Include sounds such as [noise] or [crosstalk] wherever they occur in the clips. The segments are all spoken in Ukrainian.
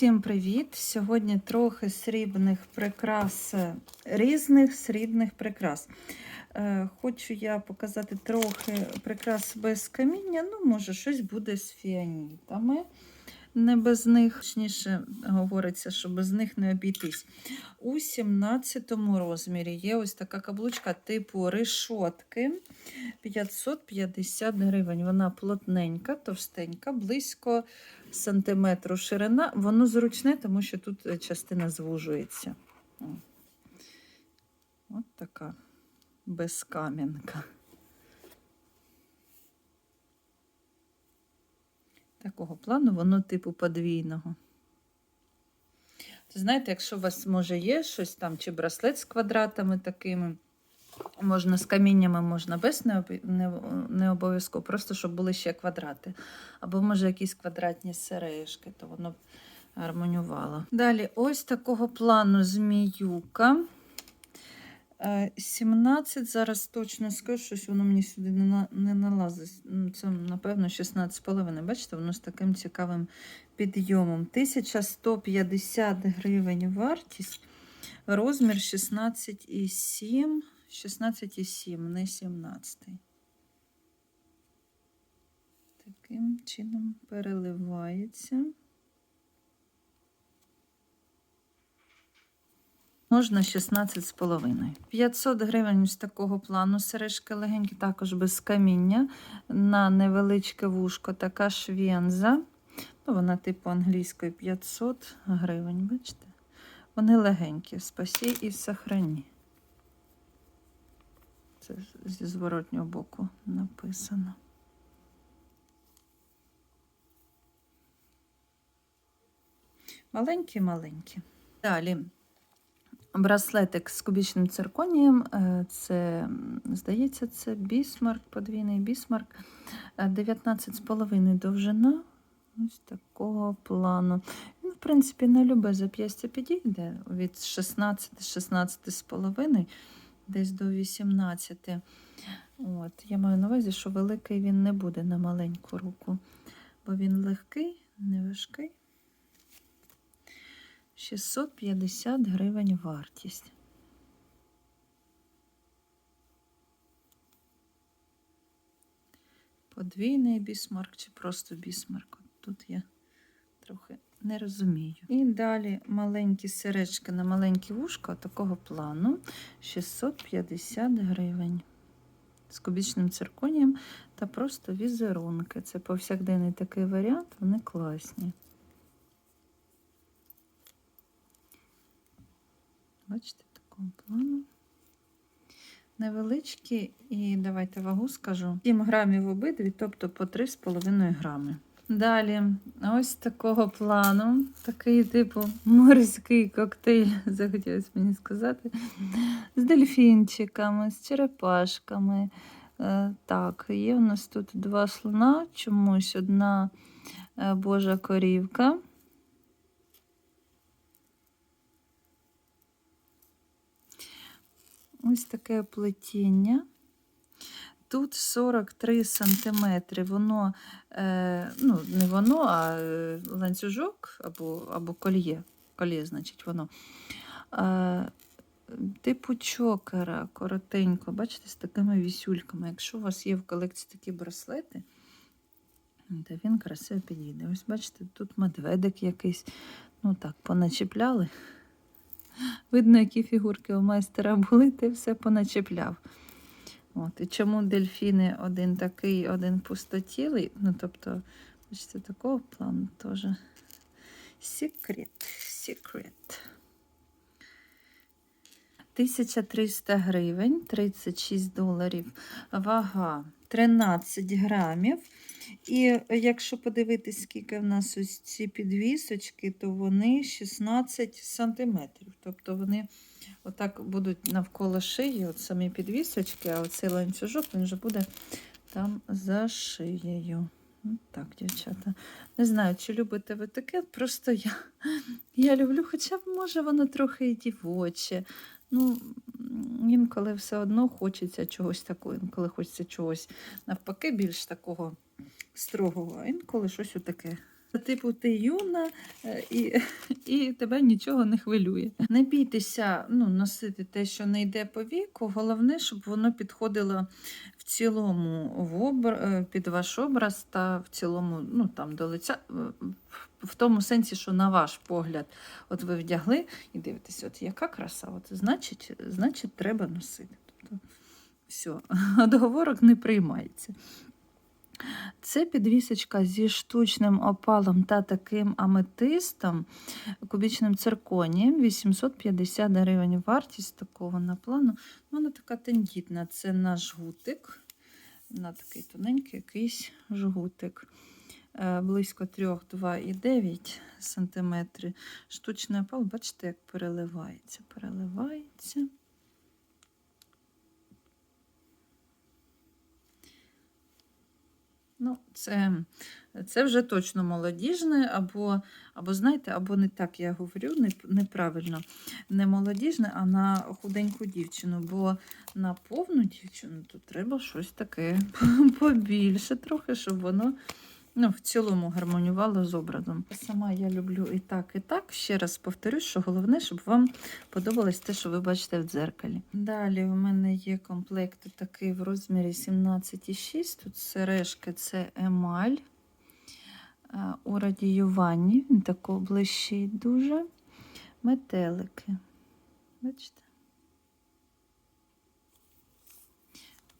Усім привіт! Сьогодні трохи срібних прикрас, різних срібних прикрас. Е, Хочу я показати трохи прикрас без каміння. Ну, може, щось буде з фіанітами. Не без них, точніше говориться, що без них не обійтись. У 17 розмірі є ось така каблучка типу решотки 550 гривень. Вона плотненька, товстенька, близько сантиметру ширина. Воно зручне, тому що тут е, частина звужується. О. От така безкам'янка. Такого плану, воно типу подвійного. Знаєте, якщо у вас може є щось там, чи браслет з квадратами такими, можна з каміннями, можна без не, не, не обов'язково, просто щоб були ще квадрати. Або може якісь квадратні сережки, то воно б гармонювало. Далі, ось такого плану зміюка. Е, 17, зараз точно скажу, щось воно мені сюди не, на, не налазить. Це, напевно, 16,5. Бачите, воно з таким цікавим підйомом. 1150 гривень вартість, розмір 16,7, 16,7, не 17. Таким чином переливається. Можна 16,5. 500 гривень з такого плану. Сережки легенькі, також без каміння. На невеличке вушко така швенза. Ну, вона типу англійської 500 гривень, бачите? Вони легенькі. Спасі і сохрані. Це зі зворотнього боку написано. Маленькі-маленькі. Далі. Браслетик з кубічним цирконієм. е, Це, здається, це бісмарк, подвійний бісмарк. Е, 19,5 довжина. Ось такого плану. Він, в принципі, на любе зап'ястя підійде від 16 16,5 десь до 18. От. Я маю на увазі, що великий він не буде на маленьку руку, бо він легкий, не важкий. 650 гривень вартість. Подвійний бісмарк чи просто бісмарк. От Тут я трохи не розумію. І далі маленькі сережки на маленькі вушка такого плану 650 гривень. З кубічним цирконієм та просто візерунки. Це повсякденний такий варіант, вони класні. Бачите, такого плану. Невеличкі, і давайте вагу скажу. 7 грамів обидві, тобто по 3,5 грами. Далі, ось такого плану, такий типу морський коктейль, [laughs] захотілося мені сказати, з дельфінчиками, з черепашками. Е, Так, є у нас тут два слона, чомусь одна е, божа корівка. Ось таке плетіння. Тут 43 сантиметри. Воно, е, ну, не воно, а е, ланцюжок або, або кольє. Кольє, значить, воно. Е, типу чокера, коротенько, бачите, з такими вісюльками. Якщо у вас є в колекції такі браслети, то він красиво підійде. Ось бачите, тут медведик якийсь, ну так, поначіпляли. Видно, які фігурки у майстера були, ти все поначепляв. От. І чому дельфіни один такий, один пустотілий? Ну, тобто, бачите, такого плану теж. Секрет, секрет. 1300 гривень, 36 доларів. Вага 13 грамів. І якщо подивитись, скільки в нас ось ці підвісочки, то вони 16 сантиметрів. Тобто вони отак будуть навколо шиї, от самі підвісочки, а оцей ланцюжок він вже буде там за шиєю. Так, дівчата. Не знаю, чи любите ви таке, просто я, я люблю, хоча б може воно трохи і дівоче. Ну, інколи все одно хочеться чогось такого, інколи хочеться чогось навпаки, більш такого строгого, а інколи щось отаке Типу, ти юна е, і, і тебе нічого не хвилює. Не бійтеся ну, носити те, що не йде по віку. Головне, щоб воно підходило в цілому в обр... е, під ваш образ та в цілому ну, там, до лиця. е, В тому сенсі, що на ваш погляд, от ви вдягли і дивитесь, от яка краса, от, значить, значить, треба носити. Тобто, все, договорок не приймається. Це підвісочка зі штучним опалом та таким аметистом, кубічним цирконієм, 850 гривень. Вартість такого наплану. Вона така тендітна. Це наш жгутик. На такий тоненький якийсь жгутик. Е, Близько 3-2,9 см. Штучний опал, бачите, як переливається. Переливається. Ну, це, це вже точно молодіжне, або, або знаєте, або не так я говорю, не, неправильно. Не молодіжне, а на худеньку дівчину. Бо на повну дівчину то треба щось таке [laughs] побільше трохи, щоб воно ну, в цілому гармонювало з образом. Сама я люблю і так, і так. Ще раз повторюсь, що головне, щоб вам подобалось те, що ви бачите в дзеркалі. Далі у мене є комплект такий в розмірі 17,6. Тут сережки це емаль е, у радіюванні. Він тако блищить дуже. Метелики. Бачите?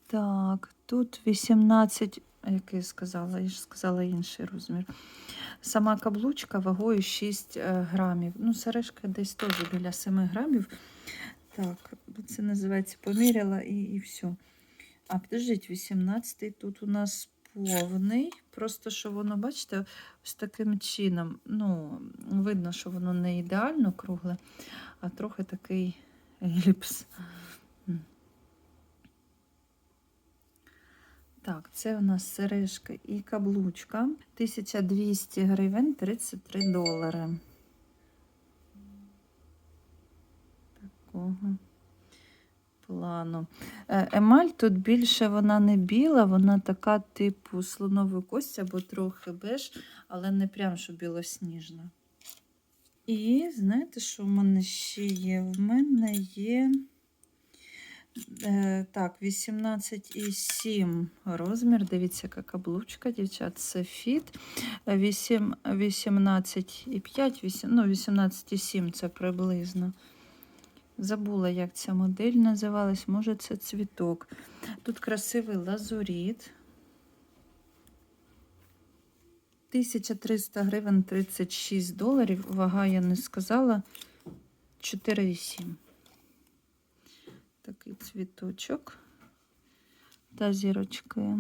Так, тут 18, як я сказала, я ж сказала інший розмір. Сама каблучка вагою 6 е, грамів. Ну, сережка десь теж біля 7 грамів. Так, це називається поміряла і, і все. А підождіть, 18 тут у нас повний. Просто що воно, бачите, ось таким чином. Ну, видно, що воно не ідеально кругле, а трохи такий еліпс. Так, це у нас сережка і каблучка. 1200 гривень 33 долари. Такого плану. Е, Емаль тут більше вона не біла, вона така типу слонової кості або трохи беж, але не прям що білосніжна. І знаєте, що в мене ще є? В мене є так, 18,7 розмір. Дивіться, яка каблучка, дівчат, це фіт. 18,5, ну, 18,7 це приблизно. Забула, як ця модель називалась. Може, це цвіток. Тут красивий лазуріт. 1300 гривень 36 доларів. Вага я не сказала. 4,7. Такий цвіточок та зірочки.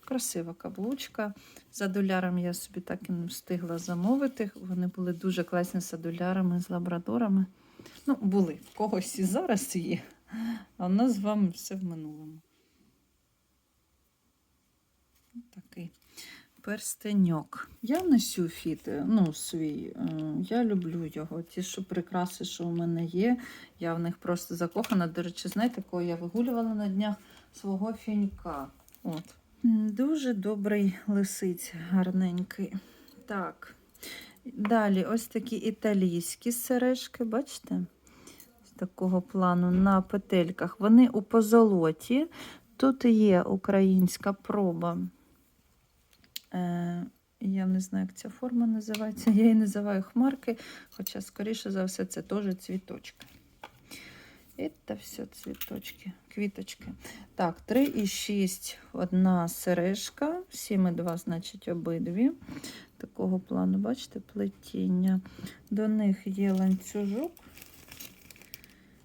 Красива каблучка. За доляром я собі так і не встигла замовити. Вони були дуже класні з адулярами, з лабрадорами. Ну, були. В когось і зараз є. А в нас з вами все в минулому. Такий перстеньок. Я носю фіт, ну, свій. е, Я люблю його. Ті, що прикраси, що у мене є. Я в них просто закохана. До речі, знаєте, кого я вигулювала на днях свого фінька. От. Дуже добрий лисиць, гарненький. Так. Далі ось такі італійські сережки, бачите? З такого плану на петельках. Вони у позолоті. Тут є українська проба. Е, я не знаю, як ця форма називається. Я її називаю хмарки, хоча, скоріше за все, це теж цвіточки. Це все цвіточки, квіточки. Так, 3,6 одна сережка, 7,2, значить, обидві. Такого плану, бачите, плетіння. До них є ланцюжок.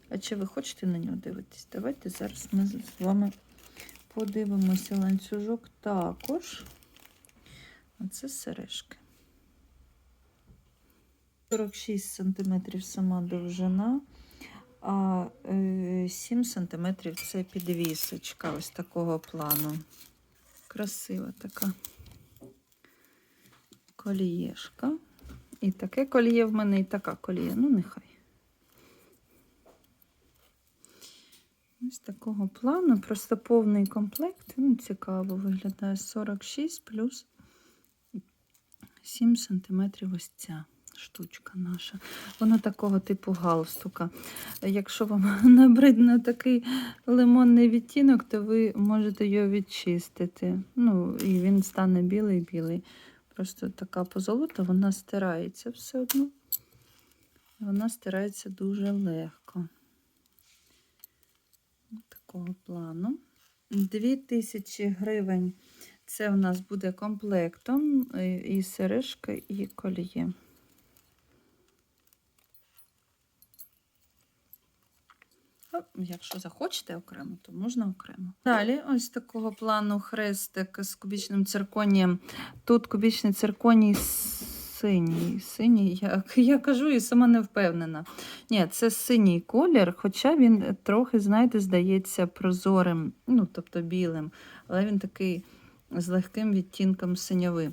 А чи ви хочете на нього дивитись? Давайте зараз ми з вами подивимося ланцюжок також. Оце сережки. 46 см сама довжина, а е, 7 см це підвісочка ось такого плану. Красива така колієшка. І таке коліє в мене, і така коліє. Ну, нехай. Ось такого плану. Просто повний комплект. Ну, цікаво виглядає 46 плюс 7 см ось ця штучка наша. Вона такого типу галстука. Якщо вам [laughs] набридне такий лимонний відтінок, то ви можете його відчистити. Ну, і він стане білий-білий. Просто така позолота, вона стирається все одно. Вона стирається дуже легко. Такого плану. 2000 гривень це у нас буде комплектом е, і сережка, і коліє. Якщо захочете окремо, то можна окремо. Далі, ось такого плану хрестик з кубічним цирконієм. Тут кубічний цирконій синій. Синій, я, [laughs] я кажу і сама не впевнена. Ні, це синій колір, хоча він трохи, знаєте, здається прозорим, ну, тобто білим, але він такий з легким відтінком синьови.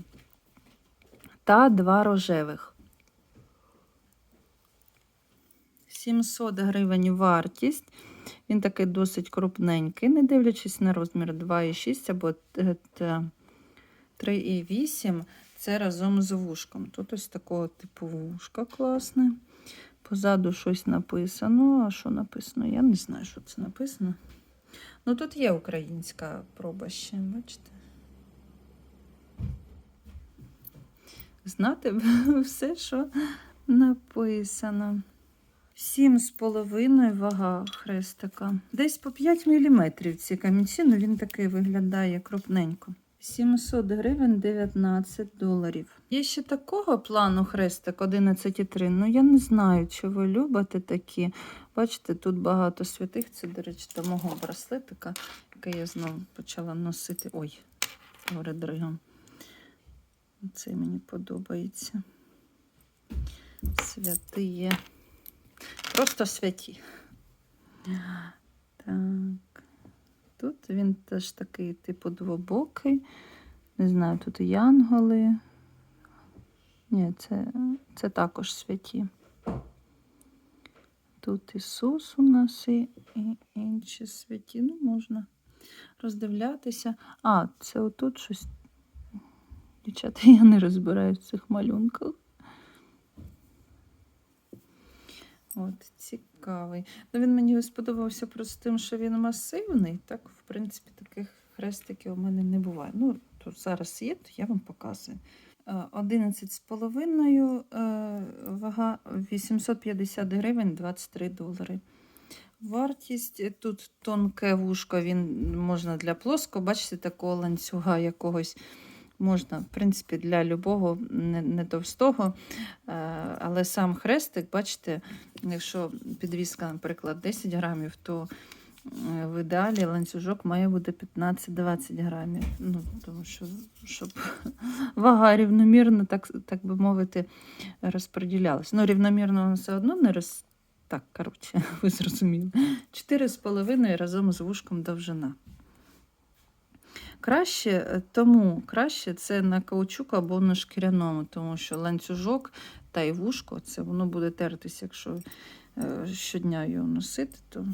Та два рожевих. 700 гривень вартість. Він такий досить крупненький, не дивлячись на розмір 2,6 або 3,8. Це разом з вушком. Тут ось такого типу вушка класне. Позаду щось написано. А що написано? Я не знаю, що це написано. Ну, тут є українська проба ще, бачите? Знати [laughs] все, що написано. Сім з половиною вага хрестика. Десь по 5 мм ці камінці, ну він такий виглядає крупненько. 700 гривень 19 доларів. Є ще такого плану хрестик 11,3. Ну я не знаю, чи ви любите такі. Бачите, тут багато святих. Це, до речі, до мого браслетика, який я знову почала носити. Ой, горе дригом. Це мені подобається. Святиє. Просто святі. Так. Тут він теж такий, типу, двобокий. Не знаю, тут янголи. Ні, це, це також святі. Тут Ісус у нас і, і інші святі. Ну, можна роздивлятися. А, це отут щось. Дівчата, [laughs] я не розбираю в цих малюнках. От, цікавий. Ну, він мені сподобався просто тим, що він масивний. Так, в принципі, таких хрестиків у мене не буває. Ну, тут зараз є, то я вам показую. 11,5 е, вага 850 гривень 23 долари. Вартість е, тут тонке вушко, він можна для плоско, бачите, такого ланцюга якогось можна, в принципі, для любого не, не товстого. Е, але сам хрестик, бачите, якщо підвіска, наприклад, 10 грамів, то е, в ідеалі ланцюжок має бути 15-20 грамів. Ну, тому що, щоб [laughs] вага рівномірно, так, так би мовити, розподілялася. Ну, рівномірно воно все одно не роз... Так, коротше, [laughs] ви зрозуміли. 4,5 разом з вушком довжина. Краще, е, тому краще це на каучук або на шкіряному, тому що ланцюжок та й вушко, це воно буде тертись, якщо е, щодня його носити, то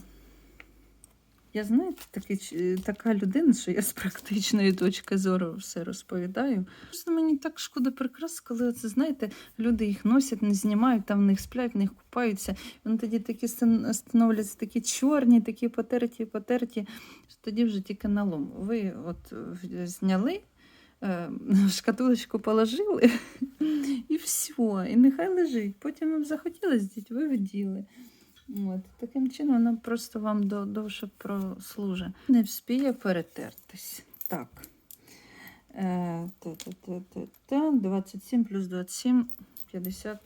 я знаєте, такий, ч- така людина, що я з практичної точки зору все розповідаю. Просто мені так шкода прикрас, коли це, знаєте, люди їх носять, не знімають, там в них сплять, в них купаються. Вони тоді такі становляться такі чорні, такі потерті, потерті. Тоді вже тільки налом. Ви от е, зняли. е, [laughs] шкатулочку положили [laughs] і все, і нехай лежить. Потім вам захотілося ви вділи. От, таким чином воно просто вам довше прослужить. Не вспіє перетертись. Так. Е, та-та-та-та-та, 27 плюс 27, 50.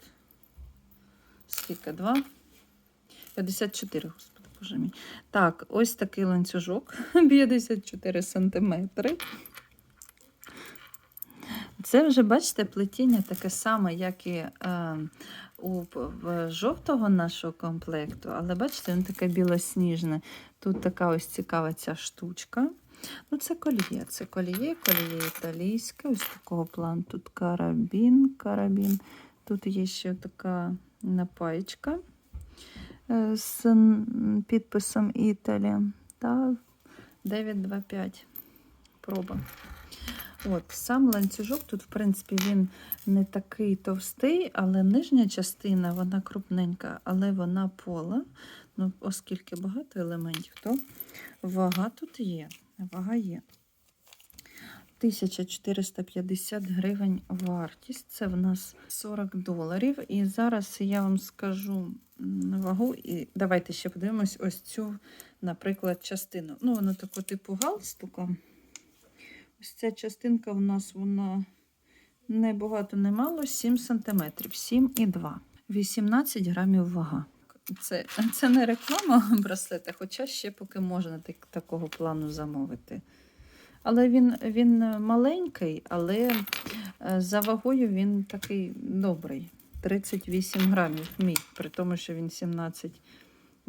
Скільки? 2? 54, господи, боже мій. Так, ось такий ланцюжок. [laughs] 54 сантиметри. Це вже, бачите, плетіння таке саме, як і е, у жовтого нашого комплекту, але бачите, він таке білосніжне. Тут така ось цікава ця штучка. Ну, це коліє, це коліє, коліє італійське, ось такого плану. Тут карабін, карабін. Тут є ще така напаєчка е, з підписом Італія та 925 проба. От, сам ланцюжок тут, в принципі, він не такий товстий, але нижня частина вона крупненька, але вона пола. Ну, оскільки багато елементів, то вага тут є. Вага є. 1450 гривень вартість. Це в нас 40 доларів. І зараз я вам скажу вагу. І давайте ще подивимось ось цю, наприклад, частину. Ну, воно такого типу галстука. Ось ця частинка в нас вона не багато, не мало, 7 см, 7,2. 18 грамів вага. Це, це не реклама браслета, хоча ще поки можна так, такого плану замовити. Але він, він маленький, але е, за вагою він такий добрий. 38 грамів мій, при тому, що він 17,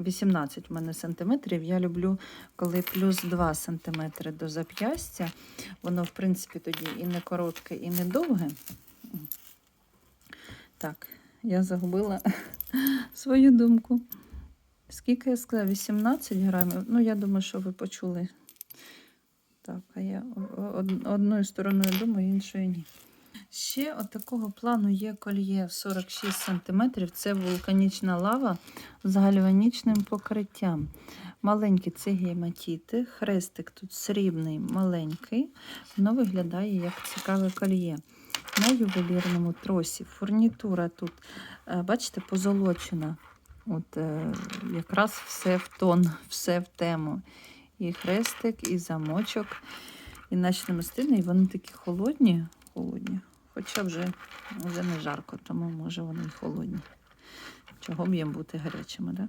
18 в мене сантиметрів. Я люблю, коли плюс 2 сантиметри до зап'ястя. Воно, в принципі, тоді і не коротке, і не довге. Так, я загубила [laughs] свою думку. Скільки я сказала? 18 грамів. Ну, я думаю, що ви почули. Так, а я одною стороною думаю, іншою ні. Ще от такого плану є кольє 46 см. Це вулканічна лава з гальванічним покриттям. Маленькі це гематіти, хрестик тут срібний, маленький. Воно виглядає як цікаве кольє. На ювелірному тросі. Фурнітура тут, е, бачите, позолочена. От е, якраз все в тон, [laughs] все в тему. І хрестик, і замочок, і наші намистини, і вони такі холодні, холодні. Хоча вже, вже не жарко, тому може вони й холодні. Чого б їм бути гарячими, да?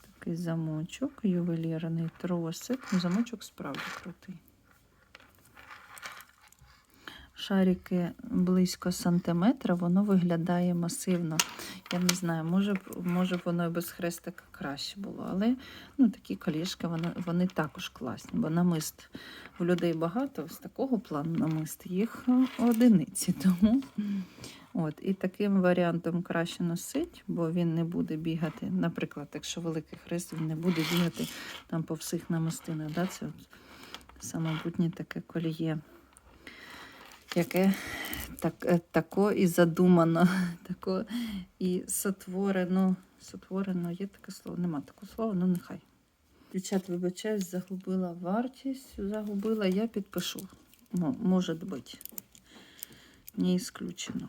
Такий замочок, ювелірний тросик. Ну, Замочок справді крутий. Шарики близько сантиметра, воно виглядає масивно. Я не знаю, може, може б воно і без хрестика краще було, але ну, такі колішки вони, вони також класні, бо намист у людей багато, з такого плану намист їх е, одиниці. [laughs] Тому от, і таким варіантом краще носить, бо він не буде бігати. Наприклад, якщо великий хрест, він не буде бігати там по всіх намистинах. Да? Це от, самобутнє таке коліє. Яке так, е, тако і задумано, [laughs] тако і сотворено. Сотворено, є таке слово, нема такого слова, ну нехай. Дівчат, вибачаюсь, загубила вартість, загубила, я підпишу. Може бути. Не ісключено.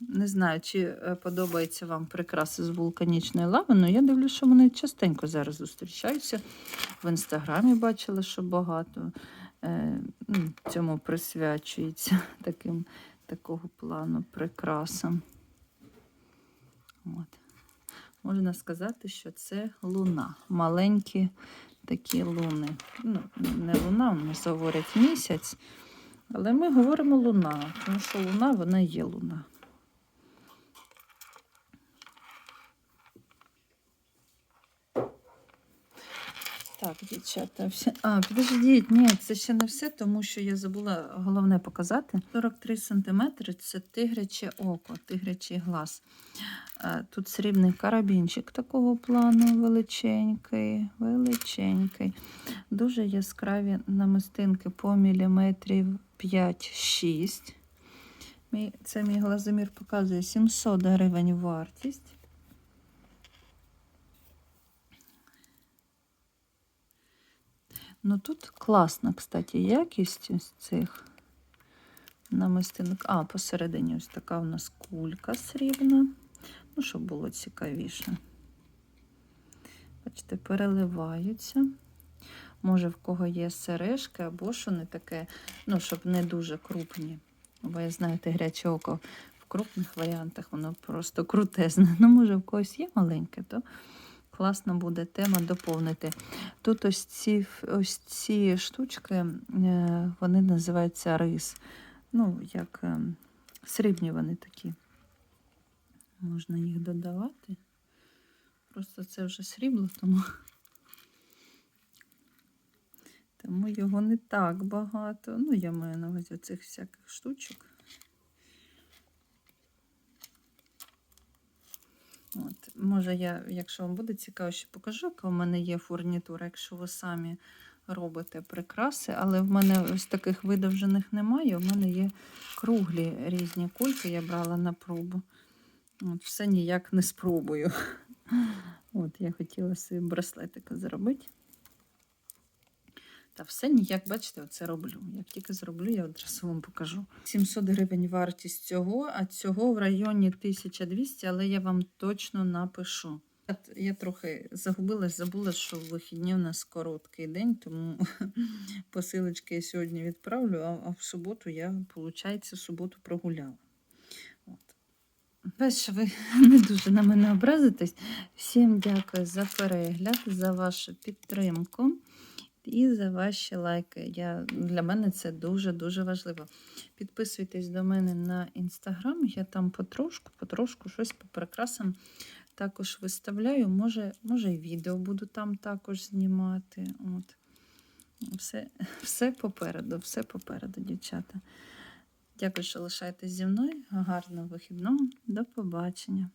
Не знаю, чи е, подобаються вам прикраси з вулканічної лави, але я дивлюсь, що вони частенько зараз зустрічаються. В інстаграмі бачила, що багато цьому присвячується [laughs] таким, такого плану прикрасам. От. Можна сказати, що це луна. Маленькі такі луни. Ну, не луна, у нас говорять місяць, але ми говоримо луна, тому що луна вона є луна. Так, дівчата, все. А, підождіть, ні, це ще не все, тому що я забула головне показати. 43 см це тигряче око, тигрячий глаз. Е, Тут срібний карабінчик такого плану, величенький, величенький. Дуже яскраві намистинки по міліметрів 5-6. Мій, це мій глазомір показує 700 гривень вартість. Ну тут класна, кстати, якість ось цих намистинок. А, посередині ось така у нас кулька срібна. Ну, щоб було цікавіше. Бачите, переливаються. Може, в кого є сережки, або що не таке, ну, щоб не дуже крупні. Бо я знаю, гаряче око в крупних варіантах, воно просто крутезне. Ну, може, в когось є маленьке, то класно буде тема доповнити. Тут ось ці, ось ці штучки, е, вони називаються рис. Ну, як е, срібні вони такі. Можна їх додавати. Просто це вже срібло, тому, тому його не так багато. Ну, я маю на увазі цих всяких штучок. От, може, я, якщо вам буде цікаво, ще покажу, яка у мене є фурнітура. Якщо ви самі робите прикраси, але в мене ось таких видовжених немає. У мене є круглі різні кульки, я брала на пробу. От, все ніяк не спробую. [laughs] От, я хотіла собі браслетика зробити. Та все ніяк, бачите, оце роблю. Як тільки зроблю, я одразу вам покажу. 700 гривень вартість цього, а цього в районі 1200, але я вам точно напишу. Я трохи загубилась, забула, що в вихідні у нас короткий день, тому [laughs] посилочки я сьогодні відправлю, а, в суботу я, виходить, в суботу прогуляла. Що ви [laughs] не дуже на мене образитесь. Всім дякую за перегляд, за вашу підтримку і за ваші лайки. Я, для мене це дуже-дуже важливо. Підписуйтесь до мене на інстаграм, я там потрошку, потрошку щось по прикрасам також виставляю. Може, може і відео буду там також знімати. От. Все, [laughs] все попереду, все попереду, дівчата. Дякую, що лишаєтесь зі мною. Гарного вихідного. До побачення.